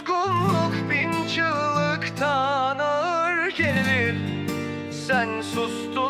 suskunluk bin çığlıktan ağır gelir. Sen sustun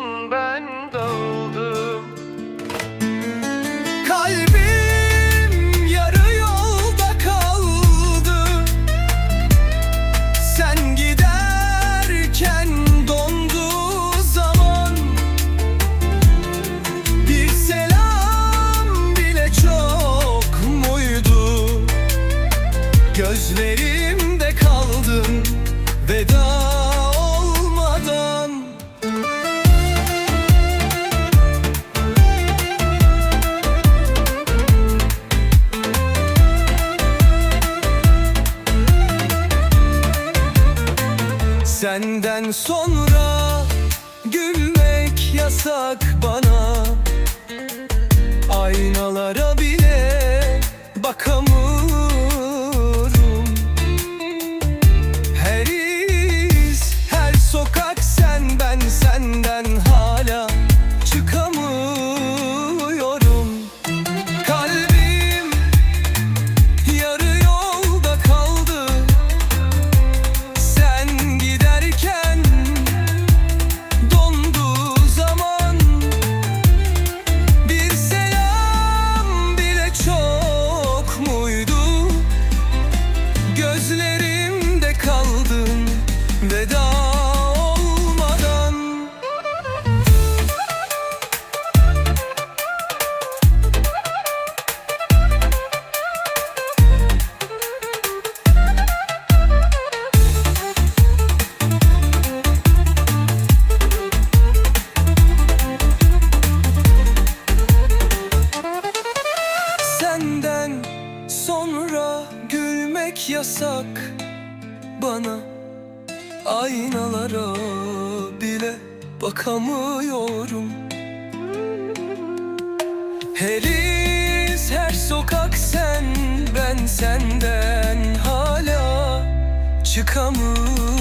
Senden sonra gülmek yasak bana. Aynalara yasak bana. Aynalara bile bakamıyorum. Her iz, her sokak sen. Ben senden hala çıkamıyorum